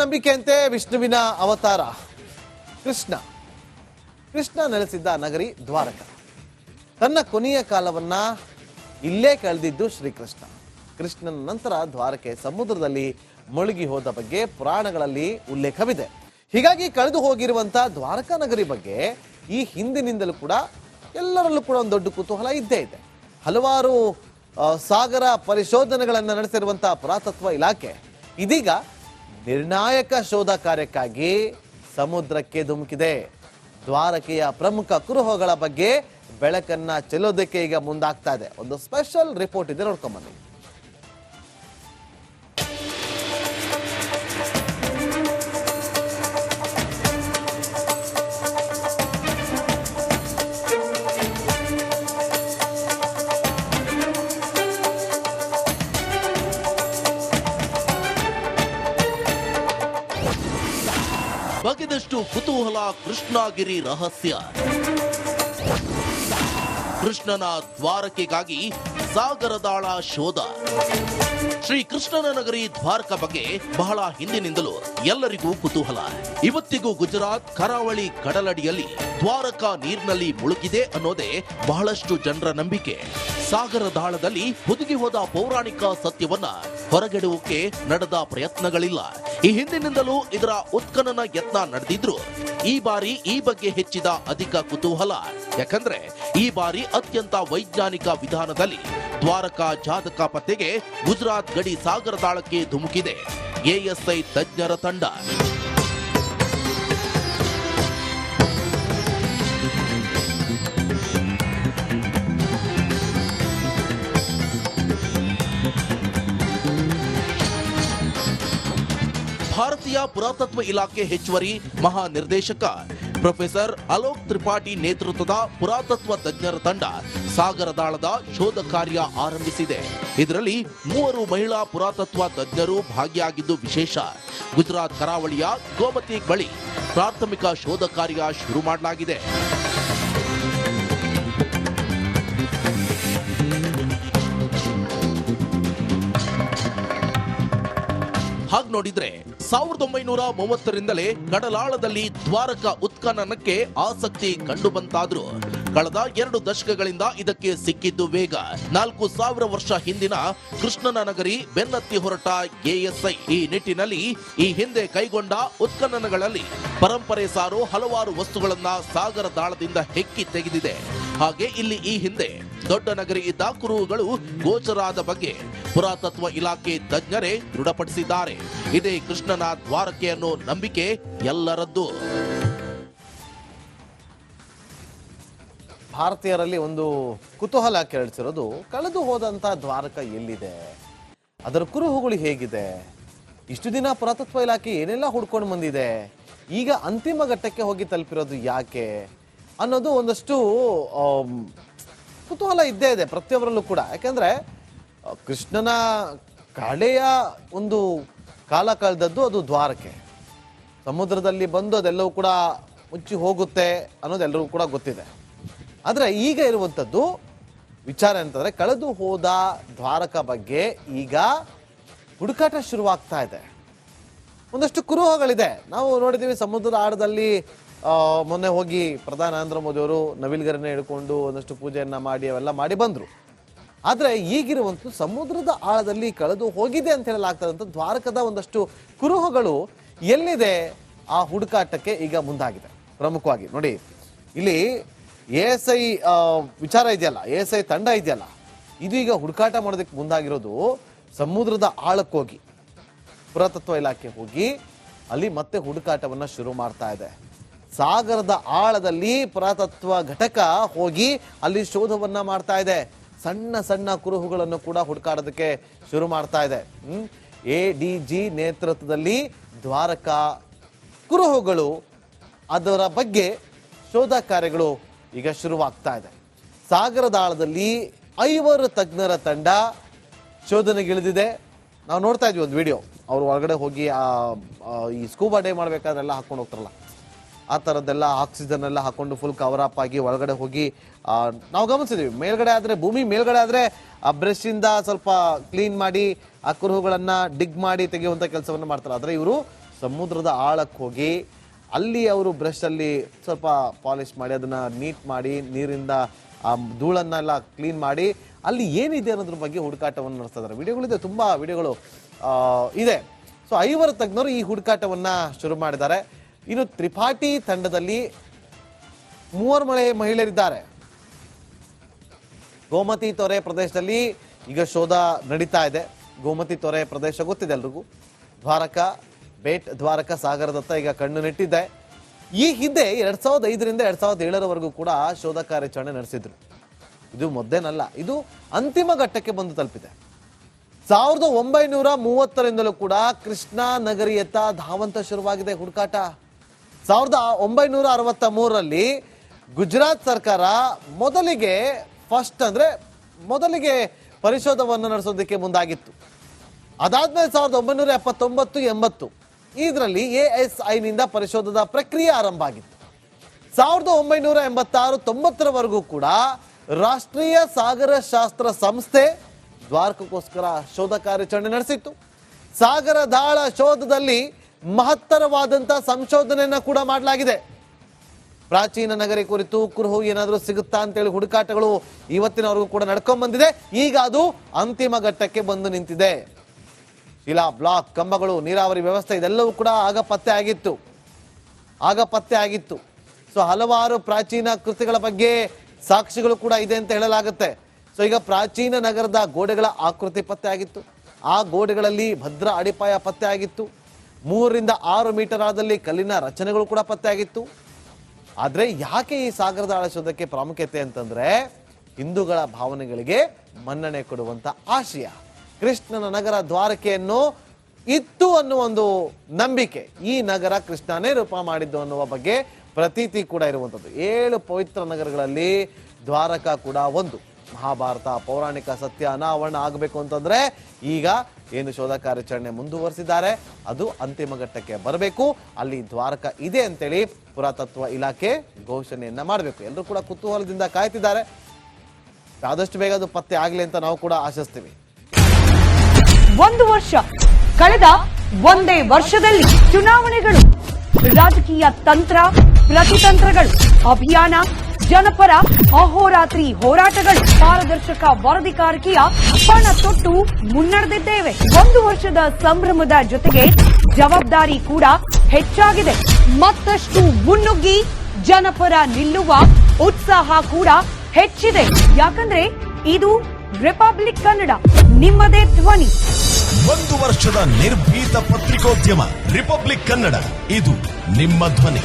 ನಂಬಿಕೆಯಂತೆ ವಿಷ್ಣುವಿನ ಅವತಾರ ಕೃಷ್ಣ. ಕೃಷ್ಣ ನೆಲೆಸಿದ್ದ ನಗರಿ ದ್ವಾರಕ. ತನ್ನ ಕೊನೆಯ ಕಾಲವನ್ನ ಇಲ್ಲೇ ಕಳೆದಿದ್ದು ಶ್ರೀಕೃಷ್ಣ. ಕೃಷ್ಣನ ನಂತರ ದ್ವಾರಕೆ ಸಮುದ್ರದಲ್ಲಿ ಮುಳುಗಿ ಹೋದ ಬಗ್ಗೆ ಪುರಾಣಗಳಲ್ಲಿ ಉಲ್ಲೇಖವಿದೆ. ಹೀಗಾಗಿ ಕಳೆದು ಹೋಗಿರುವಂತ ದ್ವಾರಕಾ ನಗರಿ ಬಗ್ಗೆ ಈ ಹಿಂದಿನಿಂದಲೂ ಕೂಡ ಎಲ್ಲರಲ್ಲೂ ಕೂಡ ಒಂದು ದೊಡ್ಡ ಕುತೂಹಲ ಇದ್ದೇ ಇದೆ. ಹಲವಾರು ಸಾಗರ ಪರಿಶೋಧನೆಗಳನ್ನು ನಡೆಸಿರುವಂತಹ ಪುರಾತತ್ವ ಇಲಾಖೆ ಇದೀಗ ನಿರ್ಣಾಯಕ ಶೋಧ ಕಾರ್ಯಕ್ಕಾಗಿ ಸಮುದ್ರಕ್ಕೆ ಧುಮುಕಿದೆ. ದ್ವಾರಕೆಯ ಪ್ರಮುಖ ಕುರುಹುಗಳ ಬಗ್ಗೆ ಬೆಳಕನ್ನ ಚೆಲ್ಲೋದಕ್ಕೆ ಈಗ ಮುಂದಾಗ್ತಾ ಇದೆ. ಒಂದು ಸ್ಪೆಷಲ್ ರಿಪೋರ್ಟ್ ಇದೆ ನೋಡ್ಕೊಂಬನ್ನಿ ಬಗೆದಷ್ಟು ಕುತೂಹಲ ಕೃಷ್ಣಗಿರಿ ರಹಸ್ಯ. ಕೃಷ್ಣನ ದ್ವಾರಕೆಗಾಗಿ ಸಾಗರದಾಳ ಶೋಧ. ಶ್ರೀ ಕೃಷ್ಣನ ನಗರಿ ದ್ವಾರಕ ಬಗ್ಗೆ ಬಹಳ ಹಿಂದಿನಿಂದಲೂ ಎಲ್ಲರಿಗೂ ಕುತೂಹಲ. ಇವತ್ತಿಗೂ ಗುಜರಾತ್ ಕರಾವಳಿ ಕಡಲಡಿಯಲ್ಲಿ ದ್ವಾರಕ ನೀರಿನಲ್ಲಿ ಮುಳುಗಿದೆ ಅನ್ನೋದೇ ಬಹಳಷ್ಟು ಜನರ ನಂಬಿಕೆ. ಸಾಗರದಾಳದಲ್ಲಿ ಹುದುಗಿ ಹೋದ ಪೌರಾಣಿಕ ಸತ್ಯವನ್ನ ಹೊರಗೆಡುವಕ್ಕೆ ನಡೆದ ಪ್ರಯತ್ನಗಳಿಲ್ಲ. ಈ ಹಿಂದಿನಿಂದಲೂ ಇದರ ಉತ್ಖನನ ಯತ್ನ ನಡೆದಿದ್ರು. ಈ ಬಾರಿ ಈ ಬಗ್ಗೆ ಹೆಚ್ಚಿದ ಅಧಿಕ ಕುತೂಹಲ. ಯಾಕಂದ್ರೆ, ಈ ಬಾರಿ ಅತ್ಯಂತ ವೈಜ್ಞಾನಿಕ ವಿಧಾನದಲ್ಲಿ ದ್ವಾರಕಾ ಜಾತಕ ಪತ್ತೆಗೆ ಗುಜರಾತ್ ಗಡಿ ಸಾಗರದಾಳಕ್ಕೆ ಧುಮುಕಿದೆ. ಎಎಸ್ಐ ತಜ್ಞರ ತಂಡ. ಭಾರತೀಯ ಪುರಾತತ್ವ ಇಲಾಖೆ ಹೆಚ್ಚುವರಿ ಮಹಾ ನಿರ್ದೇಶಕ ಪ್ರೊಫೆಸರ್ ಅಲೋಕ್ ತ್ರಿಪಾಠಿ ನೇತೃತ್ವದ ಪುರಾತತ್ವ ತಜ್ಞರ ತಂಡ ಸಾಗರದಾಳದ ಶೋಧ ಕಾರ್ಯ ಆರಂಭಿಸಿದೆ. ಇದರಲ್ಲಿ ಮೂವರು ಮಹಿಳಾ ಪುರಾತತ್ವ ತಜ್ಞರು ಭಾಗಿಯಾಗಿದ್ದು ವಿಶೇಷ. ಗುಜರಾತ್ ಕರಾವಳಿಯ ಗೋಮತಿ ಬಳಿ ಪ್ರಾಥಮಿಕ ಶೋಧ ಕಾರ್ಯ ಶುರು ಮಾಡಲಾಗಿದೆ. ಹಾಗೆ ನೋಡಿದ್ರೆ ಸಾವಿರದ ಒಂಬೈನೂರ ಮೂವತ್ತರಿಂದಲೇ ಕಡಲಾಳದಲ್ಲಿ ದ್ವಾರಕ ಉತ್ಖನನಕ್ಕೆ ಆಸಕ್ತಿ ಕಂಡು ಬಂತಾದ್ರು. ಕಳೆದ ಎರಡು ದಶಕಗಳಿಂದ ಇದಕ್ಕೆ ಸಿಕ್ಕಿದ್ದು ವೇಗ. ನಾಲ್ಕು ಸಾವಿರ ವರ್ಷ ಹಿಂದಿನ ಕೃಷ್ಣನ ನಗರಿ ಬೆನ್ನತ್ತಿ ಹೊರಟ ಎಎಸ್ಐ. ಈ ನಿಟ್ಟಿನಲ್ಲಿ ಈ ಹಿಂದೆ ಕೈಗೊಂಡ ಉತ್ಖನನಗಳಲ್ಲಿ ಪರಂಪರೆ ಸಾರು ಹಲವಾರು ವಸ್ತುಗಳನ್ನ ಸಾಗರ ದಾಳದಿಂದ ಹೆಕ್ಕಿ ತೆಗೆದಿದೆ. ಹಾಗೆ ಇಲ್ಲಿ ಈ ಹಿಂದೆ ದೊಡ್ಡ ನಗರಿ ಇದ್ದ ಕುರುಹುಗಳು ಗೋಚರಾದ ಬಗ್ಗೆ ಪುರಾತತ್ವ ಇಲಾಖೆ ತಜ್ಞರೇ ದೃಢಪಡಿಸಿದ್ದಾರೆ. ಇದೇ ಕೃಷ್ಣನ ದ್ವಾರಕೆ ಅನ್ನೋ ನಂಬಿಕೆ ಎಲ್ಲರದ್ದು. ಭಾರತೀಯರಲ್ಲಿ ಒಂದು ಕುತೂಹಲ ಕೇಳಿಸಿರೋದು ಕಳೆದು ಹೋದಂಥ ದ್ವಾರಕ ಎಲ್ಲಿದೆ? ಅದರ ಕುರುಹುಗಳು ಹೇಗಿದೆ? ಇಷ್ಟು ದಿನ ಪುರಾತತ್ವ ಇಲಾಖೆ ಏನೆಲ್ಲ ಹುಡ್ಕೊಂಡು ಬಂದಿದೆ? ಈಗ ಅಂತಿಮ ಘಟ್ಟಕ್ಕೆ ಹೋಗಿ ತಲುಪಿರೋದು ಯಾಕೆ? ಅನ್ನೋದು ಒಂದಷ್ಟು ಕುತೂಹಲ ಇದ್ದೇ ಇದೆ ಪ್ರತಿಯೊಬ್ಬರಲ್ಲೂ ಕೂಡ. ಯಾಕೆಂದರೆ, ಕೃಷ್ಣನ ಕಳೆಯ ಒಂದು ಕಾಲ ಕಳೆದದ್ದು ಅದು ದ್ವಾರಕೆ. ಸಮುದ್ರದಲ್ಲಿ ಬಂದು ಅದೆಲ್ಲವೂ ಕೂಡ ಮುಚ್ಚಿ ಹೋಗುತ್ತೆ ಅನ್ನೋದು ಎಲ್ಲರಿಗೂ ಕೂಡ ಗೊತ್ತಿದೆ. ಆದರೆ ಈಗ ಇರುವಂಥದ್ದು ವಿಚಾರ ಅಂತಂದರೆ ಕಳೆದು ಹೋದ ದ್ವಾರಕ ಬಗ್ಗೆ ಈಗ ಹುಡುಕಾಟ ಶುರುವಾಗ್ತಾ ಇದೆ. ಒಂದಷ್ಟು ಕುರುಹಗಳಿದೆ. ನಾವು ನೋಡಿದ್ದೀವಿ ಸಮುದ್ರದ ಆಡದಲ್ಲಿ ಮೊನ್ನೆ ಹೋಗಿ ಪ್ರಧಾನ ನರೇಂದ್ರ ಮೋದಿ ಅವರು ನವಿಲ್ಗರನ್ನ ಹಿಡ್ಕೊಂಡು ಒಂದಷ್ಟು ಪೂಜೆಯನ್ನು ಮಾಡಿ ಅವೆಲ್ಲ ಮಾಡಿ ಬಂದರು. ಆದರೆ ಈಗಿರುವಂಥ ಸಮುದ್ರದ ಆಳದಲ್ಲಿ ಕಳೆದು ಹೋಗಿದೆ ಅಂತ ಹೇಳಲಾಗ್ತದಂಥ ದ್ವಾರಕದ ಒಂದಷ್ಟು ಕುರುಹುಗಳು ಎಲ್ಲಿದೆ? ಆ ಹುಡುಕಾಟಕ್ಕೆ ಈಗ ಮುಂದಾಗಿದೆ. ಪ್ರಮುಖವಾಗಿ ನೋಡಿ, ಇಲ್ಲಿ ಎ ಎಸ್ ಐ ವಿಚಾರ ಇದೆಯಲ್ಲ, ಎ ಎಸ್ ಐ ತಂಡ ಇದೆಯಲ್ಲ, ಇದೀಗ ಹುಡುಕಾಟ ಮಾಡೋದಕ್ಕೆ ಮುಂದಾಗಿರೋದು ಸಮುದ್ರದ ಆಳಕ್ಕೋಗಿ ಪುರಾತತ್ವ ಇಲಾಖೆ ಹೋಗಿ ಅಲ್ಲಿ ಮತ್ತೆ ಹುಡುಕಾಟವನ್ನು ಶುರು ಮಾಡ್ತಾ ಇದೆ. ಸಾಗರದ ಆಳದಲ್ಲಿ ಪುರಾತತ್ವ ಘಟಕ ಹೋಗಿ ಅಲ್ಲಿ ಶೋಧವನ್ನ ಮಾಡ್ತಾ ಇದೆ. ಸಣ್ಣ ಸಣ್ಣ ಕುರುಹುಗಳನ್ನು ಕೂಡ ಹುಡುಕಾಡೋದಕ್ಕೆ ಶುರು ಮಾಡ್ತಾ ಇದೆ. ಎ ಡಿ ಜಿ ನೇತೃತ್ವದಲ್ಲಿ ದ್ವಾರಕಾ ಕುರುಹುಗಳು ಅದರ ಬಗ್ಗೆ ಶೋಧ ಕಾರ್ಯಗಳು ಈಗ ಶುರುವಾಗ್ತಾ ಇದೆ. ಸಾಗರದ ಆಳದಲ್ಲಿ ಐವರು ತಜ್ಞರ ತಂಡ ಶೋಧನೆಗಿಳಿದಿದೆ. ನಾವು ನೋಡ್ತಾ ಇದ್ವಿ ಒಂದು ವಿಡಿಯೋ. ಅವರು ಒಳಗಡೆ ಹೋಗಿ ಆ, ಈ ಸ್ಕೂಬಾ ಡೇ ಮಾಡ್ಬೇಕಾದ್ರೆಲ್ಲ ಹಾಕೊಂಡು ಹೋಗ್ತಾರಲ್ಲ. ಆ ಥರದ್ದೆಲ್ಲ ಆಕ್ಸಿಜನ್ ಎಲ್ಲ ಹಾಕೊಂಡು ಫುಲ್ ಕವರ್ ಅಪ್ ಆಗಿ ಒಳಗಡೆ ಹೋಗಿ ನಾವು ಗಮನಿಸಿದ್ವಿ. ಮೇಲ್ಗಡೆ ಆದರೆ ಭೂಮಿ ಮೇಲ್ಗಡೆ ಆದರೆ ಆ ಬ್ರಷಿಂದ ಸ್ವಲ್ಪ ಕ್ಲೀನ್ ಮಾಡಿ ಆ ಕುರುಹುಗಳನ್ನು ಡಿಗ್ ಮಾಡಿ ತೆಗೆಯುವಂಥ ಕೆಲಸವನ್ನು ಮಾಡ್ತಾರೆ. ಆದರೆ ಇವರು ಸಮುದ್ರದ ಆಳಕ್ಕೆ ಹೋಗಿ ಅಲ್ಲಿ ಅವರು ಬ್ರಷಲ್ಲಿ ಸ್ವಲ್ಪ ಪಾಲಿಶ್ ಮಾಡಿ, ಅದನ್ನು ನೀಟ್ ಮಾಡಿ, ನೀರಿಂದ ಆ ಧೂಳನ್ನೆಲ್ಲ ಕ್ಲೀನ್ ಮಾಡಿ, ಅಲ್ಲಿ ಏನಿದೆ ಅನ್ನೋದ್ರ ಬಗ್ಗೆ ಹುಡುಕಾಟವನ್ನು ನಡೆಸ್ತಾ ಇದ್ದಾರೆ. ವಿಡಿಯೋಗಳಿದೆ, ತುಂಬ ವಿಡಿಯೋಗಳು ಇದೆ. ಸೊ ಐವರು ತಜ್ಞರು ಈ ಹುಡುಕಾಟವನ್ನು ಶುರು ಮಾಡಿದ್ದಾರೆ. ಇನ್ನು ತ್ರಿಪಾಠಿ ತಂಡದಲ್ಲಿ ಮೂವರು ಮಳೆ ಮಹಿಳೆಯರಿದ್ದಾರೆ. ಗೋಮತಿ ತೊರೆ ಪ್ರದೇಶದಲ್ಲಿ ಈಗ ಶೋಧ ನಡೀತಾ ಇದೆ. ಗೋಮತಿ ತೊರೆ ಪ್ರದೇಶ ಗೊತ್ತಿದೆ ಎಲ್ರಿಗೂ? ದ್ವಾರಕ ಬೇಟ್ ದ್ವಾರಕ ಸಾಗರದತ್ತ ಈಗ ಕಣ್ಣು ನೆಟ್ಟಿದ್ದೆ. ಈ ಹಿಂದೆ ಎರಡ್ ಸಾವಿರದ ಐದರಿಂದ ಎರಡ್ ಸಾವಿರದ ಏಳರವರೆಗೂ ಕೂಡ ಶೋಧ ಕಾರ್ಯಾಚರಣೆ ನಡೆಸಿದ್ರು. ಇದು ಮೊದ್ದೇನಲ್ಲ, ಇದು ಅಂತಿಮ ಘಟ್ಟಕ್ಕೆ ಬಂದು ತಲುಪಿದೆ. ಸಾವಿರದ ಒಂಬೈನೂರ ಮೂವತ್ತರಿಂದಲೂ ಕೂಡ ಕೃಷ್ಣಾ ನಗರಿಯತ್ತ ಧಾವಂತ ಶುರುವಾಗಿದೆ ಹುಡುಕಾಟ. ಸಾವಿರದ ಒಂಬೈನೂರ ಅರವತ್ತ ಮೂರರಲ್ಲಿ ಗುಜರಾತ್ ಸರ್ಕಾರ ಮೊದಲಿಗೆ ಫಸ್ಟ್ ಅಂದ್ರೆ ಮೊದಲಿಗೆ ಪರಿಶೋಧವನ್ನು ನಡೆಸೋದಕ್ಕೆ ಮುಂದಾಗಿತ್ತು. ಅದಾದ್ಮೇಲೆ ಸಾವಿರದ ಒಂಬೈನೂರ ಎಪ್ಪತ್ತೊಂಬತ್ತು ಎಂಬತ್ತು ಇದರಲ್ಲಿ ಎಎಸ್ಐನಿಂದ ಎಸ್ ಐನಿಂದ ಪರಿಶೋಧನಾ ಪ್ರಕ್ರಿಯೆ ಆರಂಭ ಆಗಿತ್ತು. ಸಾವಿರದ ಒಂಬೈನೂರ ಎಂಬತ್ತಾರು ತೊಂಬತ್ತರವರೆಗೂ ಕೂಡ ರಾಷ್ಟ್ರೀಯ ಸಾಗರ ಶಾಸ್ತ್ರ ಸಂಸ್ಥೆ ದ್ವಾರಕಕ್ಕೋಸ್ಕರ ಶೋಧ ಕಾರ್ಯಾಚರಣೆ ನಡೆಸಿತ್ತು. ಸಾಗರ ದಾಳ ಶೋಧದಲ್ಲಿ ಮಹತ್ತರವಾದಂಥ ಸಂಶೋಧನೆಯನ್ನು ಕೂಡ ಮಾಡಲಾಗಿದೆ. ಪ್ರಾಚೀನ ನಗರಿ ಕುರಿತು ಕುರುಹು ಏನಾದರೂ ಸಿಗುತ್ತಾ ಅಂತೇಳಿ ಹುಡುಕಾಟಗಳು ಇವತ್ತಿನವರೆಗೂ ಕೂಡ ನಡ್ಕೊಂಡ್ ಬಂದಿದೆ ಈಗ ಅದು ಅಂತಿಮ ಘಟ್ಟಕ್ಕೆ ಬಂದು ನಿಂತಿದೆ. ಶಿಲಾ ಬ್ಲಾಕ್, ಕಂಬಗಳು, ನೀರಾವರಿ ವ್ಯವಸ್ಥೆ ಇದೆಲ್ಲವೂ ಕೂಡ ಆಗ ಪತ್ತೆ ಆಗಿತ್ತು. ಆಗ ಪತ್ತೆ ಆಗಿತ್ತು. ಸೊ ಹಲವಾರು ಪ್ರಾಚೀನ ಕೃತಿಗಳ ಬಗ್ಗೆ ಸಾಕ್ಷಿಗಳು ಕೂಡ ಇದೆ ಅಂತ ಹೇಳಲಾಗುತ್ತೆ. ಸೊ ಈಗ ಪ್ರಾಚೀನ ನಗರದ ಗೋಡೆಗಳ ಆಕೃತಿ ಪತ್ತೆ ಆಗಿತ್ತು. ಆ ಗೋಡೆಗಳಲ್ಲಿ ಭದ್ರ ಅಡಿಪಾಯ ಪತ್ತೆ ಆಗಿತ್ತು. ಮೂರರಿಂದ ಆರು ಮೀಟರ್ ಆದಲ್ಲಿ ಕಲ್ಲಿನ ರಚನೆಗಳು ಕೂಡ ಪತ್ತೆ ಆಗಿತ್ತು. ಆದರೆ ಯಾಕೆ ಈ ಸಾಗರದ ಆಳ ಶೋಧಕ್ಕೆ ಪ್ರಾಮುಖ್ಯತೆ ಅಂತಂದ್ರೆ ಹಿಂದೂಗಳ ಭಾವನೆಗಳಿಗೆ ಮನ್ನಣೆ ಕೊಡುವಂತ ಆಶಯ. ಕೃಷ್ಣನ ನಗರ ದ್ವಾರಕೆಯನ್ನು ಇತ್ತು ಅನ್ನುವ ಒಂದು ನಂಬಿಕೆ. ಈ ನಗರ ಕೃಷ್ಣನೇ ರೂಪ ಮಾಡಿದ್ದು ಅನ್ನುವ ಬಗ್ಗೆ ಪ್ರತೀತಿ ಕೂಡ ಇರುವಂಥದ್ದು. ಏಳು ಪವಿತ್ರ ನಗರಗಳಲ್ಲಿ ದ್ವಾರಕ ಕೂಡ ಒಂದು. ಮಹಾಭಾರತ, ಪೌರಾಣಿಕ ಸತ್ಯ, ಅನಾವರಣ ಆಗಬೇಕು ಅಂತಂದ್ರೆ ಈಗ ಏನು ಶೋಧ ಕಾರ್ಯಾಚರಣೆ ಮುಂದುವರಿಸಿದ್ದಾರೆ. ಅದು ಅಂತಿಮ ಘಟ್ಟಕ್ಕೆ ಬರಬೇಕು. ಅಲ್ಲಿ ದ್ವಾರಕ ಇದೆ ಅಂತೇಳಿ ಪುರಾತತ್ವ ಇಲಾಖೆ ಘೋಷಣೆಯನ್ನ ಮಾಡಬೇಕು. ಎಲ್ಲರೂ ಕೂಡ ಕುತೂಹಲದಿಂದ ಕಾಯ್ತಿದ್ದಾರೆ. ಆದಷ್ಟು ಬೇಗ ಅದು ಪತ್ತೆ ಆಗಲಿ ಅಂತ ನಾವು ಕೂಡ ಆಶಿಸ್ತೀವಿ. ಒಂದು ವರ್ಷ. ಕಳೆದ ಒಂದೇ ವರ್ಷದಲ್ಲಿ ಚುನಾವಣೆಗಳು, ರಾಜಕೀಯ ತಂತ್ರ ಪ್ರತಿತಂತ್ರಗಳು ಅಭಿಯಾನ, ಜನಪರ ಅಹೋರಾತ್ರಿ ಹೋರಾಟಗಳು, ಪಾರದರ್ಶಕ ವರದಿ ಕಾರಕಿಯ ಪಣ ತೊಟ್ಟು ಮುನ್ನಡೆದಿದ್ದೇವೆ. ಒಂದು ವರ್ಷದ ಸಂಭ್ರಮದ ಜೊತೆಗೆ ಜವಾಬ್ದಾರಿ ಕೂಡ ಹೆಚ್ಚಾಗಿದೆ. ಮತ್ತಷ್ಟು ಮುನ್ನುಗ್ಗಿ ಜನಪರ ನಿಲ್ಲುವ ಉತ್ಸಾಹ ಕೂಡ ಹೆಚ್ಚಿದೆ. ಯಾಕಂದ್ರೆ ಇದು ರಿಪಬ್ಲಿಕ್ ಕನ್ನಡ ನಿಮ್ಮದೇ ಧ್ವನಿ. ಒಂದು ವರ್ಷದ ನಿರ್ಭೀತ ಪತ್ರಿಕೋದ್ಯಮ ರಿಪಬ್ಲಿಕ್ ಕನ್ನಡ. ಇದು ನಿಮ್ಮ ಧ್ವನಿ.